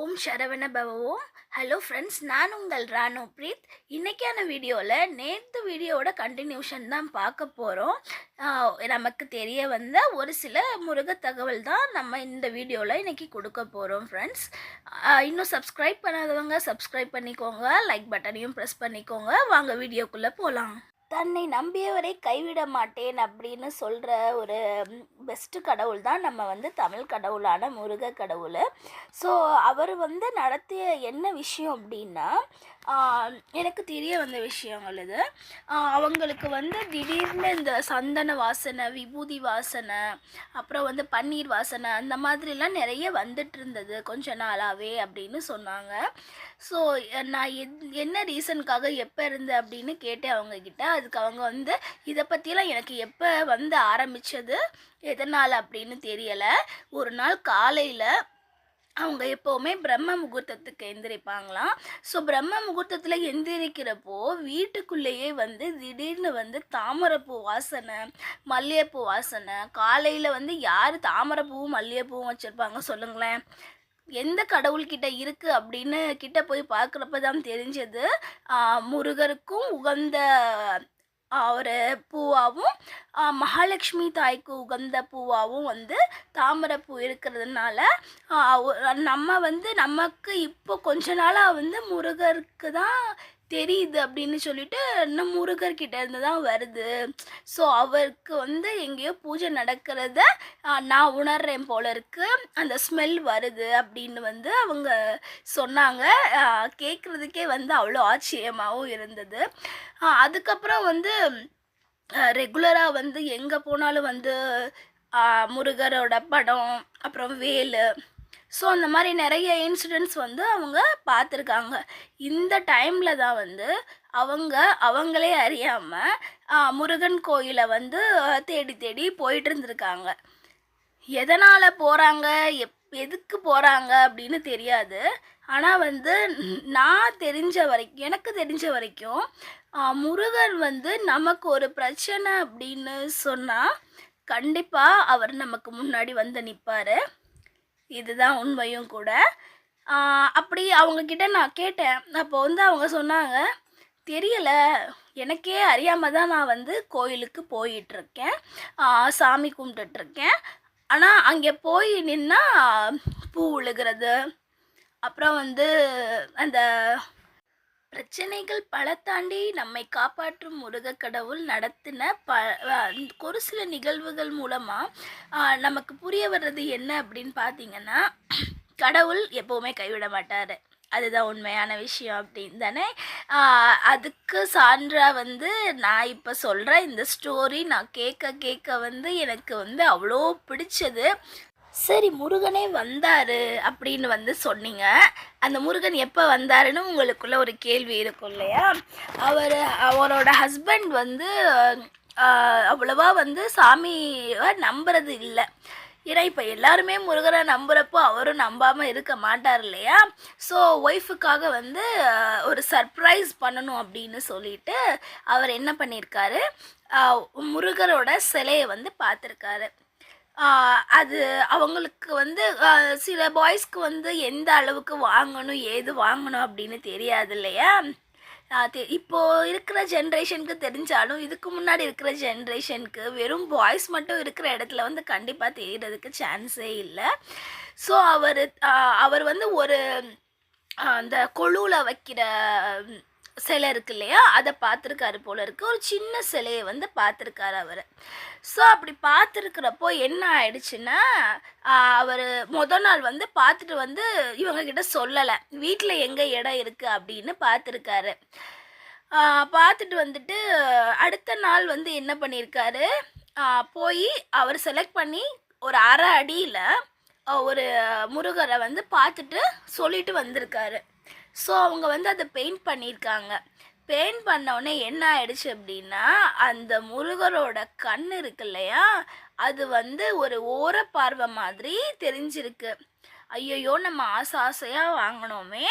ஓம் சரவண பவவோம். Hello friends நான் உங்கள் ராணு பிரீத். இன்றைக்கான வீடியோவில் நேற்று வீடியோவோட கண்டினியூஷன் தான் பார்க்க போகிறோம் நமக்கு தெரிய வந்த ஒரு சில முருக தகவல் தான் நம்ம இந்த வீடியோவில் இன்றைக்கி கொடுக்க போகிறோம் ஃப்ரெண்ட்ஸ் இன்னும் சப்ஸ்கிரைப் பண்ணாதவங்க சப்ஸ்கிரைப் பண்ணிக்கோங்க. லைக் பட்டனையும் ப்ரெஸ் பண்ணிக்கோங்க. வாங்க வீடியோக்குள்ளே போகலாம் தன்னை நம்பியவரை கைவிட மாட்டேன் அப்படின்னு சொல்கிற ஒரு பெஸ்ட்டு கடவுள் தான். நம்ம வந்து தமிழ் கடவுளான முருக கடவுள். ஸோ அவர் வந்து நடத்திய என்ன விஷயம் அப்படின்னா எனக்கு தெரிய வந்த விஷயங்கள் இது. அவங்களுக்கு வந்து திடீர்னு இந்த சந்தன வாசனை விபூதி வாசனை அப்புறம் வந்து பன்னீர் வாசனை அந்த மாதிரிலாம் நிறைய வந்துட்டு இருந்தது கொஞ்ச நாளாகவே அப்படின்னு சொன்னாங்க. ஸோ நான் எத் என்ன ரீசனுக்காக எப்போ இருந்தேன் அப்படின்னு கேட்டேன் அவங்கக்கிட்ட அதுக்கு அவங்க வந்து இதை பற்றிலாம் எனக்கு எப்போ வந்து ஆரம்பித்தது எதனால் அப்படின்னு தெரியலை. ஒரு நாள் காலையில் அவங்க எப்போவுமே பிரம்ம முகூர்த்தத்துக்கு எந்திரிப்பாங்களாம். ஸோ பிரம்ம முகூர்த்தத்தில் எந்திரிக்கிறப்போ வீட்டுக்குள்ளேயே வந்து திடீர்னு வந்து தாமரைப்பூ வாசனை மல்லிகைப்பூ வாசனை காலையில் வந்து யார் தாமரைப்பூவும் மல்லிகைப்பூவும் வச்சுருப்பாங்க சொல்லுங்களேன். எந்த கடவுள்கிட்ட இருக்குது அப்படின்னு கிட்ட போய் பார்க்குறப்ப தான் தெரிஞ்சது முருகருக்கும் உகந்த ஒரு பூவாகவும் மகாலட்சுமி தாய்க்கு உகந்த பூவாகவும் வந்து தாமரைப்பூ இருக்கிறதுனால நம்ம வந்து நமக்கு இப்போ கொஞ்ச நாளாக வந்து முருகருக்கு தான் தெரியுது அப்படின்னு சொல்லிட்டு இன்னும் முருகர்கிட்ட இருந்து தான் வருது. ஸோ அவருக்கு வந்து எங்கேயோ பூஜை நடக்கிறத நான் உணர்றேன் போல இருக்கு. அந்த ஸ்மெல் வருது அப்படின்னு வந்து அவங்க சொன்னாங்க. கேட்குறதுக்கே வந்து அவ்வளோ ஆச்சரியமாகவும் இருந்தது. அதுக்கப்புறம் வந்து ரெகுலராக வந்து எங்கே போனாலும் வந்து முருகரோட படம் அப்புறம் வேலு ஸோ அந்த மாதிரி நிறைய இன்சிடெண்ட்ஸ் வந்து அவங்க பார்த்துருக்காங்க இந்த டைமில் தான் வந்து அவங்க அவங்களே அறியாமல் முருகன் கோயிலை வந்து தேடி தேடி போயிட்டு இருந்திருக்காங்க. எதனால் போகிறாங்க எப் எதுக்கு போகிறாங்க அப்படின்னு தெரியாது. ஆனால் வந்து நான் தெரிஞ்ச வரைக்கும் எனக்கு தெரிஞ்ச வரைக்கும் முருகன் வந்து நமக்கு ஒரு பிரச்சனை அப்படின்னு சொன்னால் கண்டிப்பாக அவர் நமக்கு முன்னாடி வந்து நிற்பார் இதுதான் உண்மையும் கூட. அப்படி அவங்கக்கிட்ட நான் கேட்டேன். அப்போ வந்து அவங்க சொன்னாங்க தெரியலை. எனக்கே அறியாமல் தான் நான் வந்து கோயிலுக்கு போயிட்டுருக்கேன். சாமி கும்பிட்டுட்ருக்கேன் ஆனால் அங்கே போய் நின்னா பூ விழுகிறது. அப்புறம் வந்து அந்த பிரச்சனைகள் பல தாண்டி நம்மை காப்பாற்றும் முருக கடவுள் நடத்தின ப ஒரு சில நிகழ்வுகள் மூலமாக நமக்கு புரிய வர்றது என்ன அப்படின்னு பார்த்தீங்கன்னா கடவுள் எப்போவுமே கைவிட மாட்டார். அதுதான் உண்மையான விஷயம் அப்படின்னு தானே? அதுக்கு சான்றாக வந்து நான் இப்போ சொல்கிற இந்த ஸ்டோரி நான் கேட்க கேட்க வந்து எனக்கு வந்து அவ்வளோ பிடிச்சது. சரி முருகனே வந்தார் அப்படின்னு வந்து சொன்னீங்க. அந்த முருகன் எப்போ வந்தாருன்னு உங்களுக்குள்ள ஒரு கேள்வி இருக்கும் இல்லையா? அவர் அவரோட ஹஸ்பண்ட் வந்து அவ்வளவா வந்து சாமியை நம்புறது இல்லை. ஏன்னா இப்போ எல்லாருமே முருகனை நம்புகிறப்போ அவரும் நம்பாமல் இருக்க மாட்டார் இல்லையா? ஸோ ஒய்ஃபுக்காக வந்து ஒரு சர்ப்ரைஸ் பண்ணணும் அப்படின்னு சொல்லிட்டு அவர் என்ன பண்ணியிருக்காரு முருகரோட சிலையை வந்து பார்த்துருக்காரு. அது அவங்களுக்கு வந்து சில பாய்ஸ்க்கு வந்து எந்த அளவுக்கு வாங்கணும் ஏது வாங்கணும் அப்படின்னு தெரியாது இல்லையா? இப்போது தெ- இருக்கிற ஜென்ரேஷனுக்கு தெரிஞ்சாலும் இதுக்கு முன்னாடி இருக்கிற ஜென்ரேஷனுக்கு வெறும் பாய்ஸ் மட்டும் இருக்கிற இடத்துல வந்து கண்டிப்பாக தெரியறதுக்கு சான்ஸே இல்லை. ஸோ அவர் அவர் வந்து ஒரு அந்த கொழுவில் வைக்கிற சிலை இருக்கு இல்லையா? அதை பார்த்துருக்காரு போல இருக்கு. ஒரு சின்ன சிலையை வந்து பார்த்துருக்காரு அவர். ஸோ அப்படி பார்த்துருக்கிறப்போ என்ன ஆயிடுச்சுன்னா அவர் முத நாள் வந்து பார்த்துட்டு வந்து இவங்க கிட்ட சொல்லலை. வீட்டில் எங்கே இடம் இருக்குது அப்படின்னு பார்த்துருக்காரு. பார்த்துட்டு வந்துட்டு அடுத்த நாள் வந்து என்ன பண்ணியிருக்காரு போய் அவர் செலக்ட் பண்ணி ஒரு அரை அடியில் ஒரு முருகரை வந்து பார்த்துட்டு சொல்லிட்டு வந்திருக்காரு. ஸோ அவங்க வந்து அதை பெயிண்ட் பண்ணியிருக்காங்க பெயிண்ட் பண்ணோடனே என்ன ஆயிடுச்சு அப்படின்னா அந்த முருகரோட கண் இருக்கு இல்லையா? அது வந்து ஒரு ஓரப்பார்வை மாதிரி தெரிஞ்சிருக்கு. ஐயையோ நம்ம ஆசை ஆசையாக வாங்கினோமே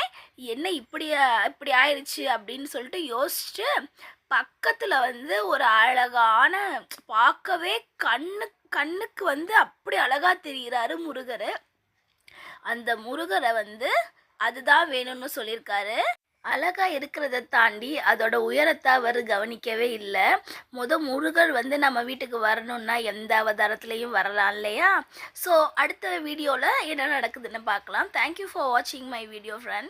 என்ன இப்படி இப்படி ஆயிடுச்சு அப்படின்னு சொல்லிட்டு யோசிச்சு பக்கத்தில் வந்து ஒரு அழகான பார்க்கவே கண்ணு கண்ணுக்கு வந்து அப்படி அழகாக தெரிகிறாரு முருகர். அந்த முருகரை வந்து அதுதான் வேணும்னு சொல்லியிருக்காரு. அழகா இருக்கிறத தாண்டி அதோட உயரத்தை அவர் கவனிக்கவே இல்லை. முத முருகர் வந்து நம்ம வீட்டுக்கு வரணும்னா எந்த அவதாரத்துலேயும் வரலாம் இல்லையா? ஸோ அடுத்த வீடியோவில் என்ன நடக்குதுன்னு பார்க்கலாம். தேங்க்யூ ஃபார் வாட்சிங் மை வீடியோ ஃப்ரெண்ட்ஸ்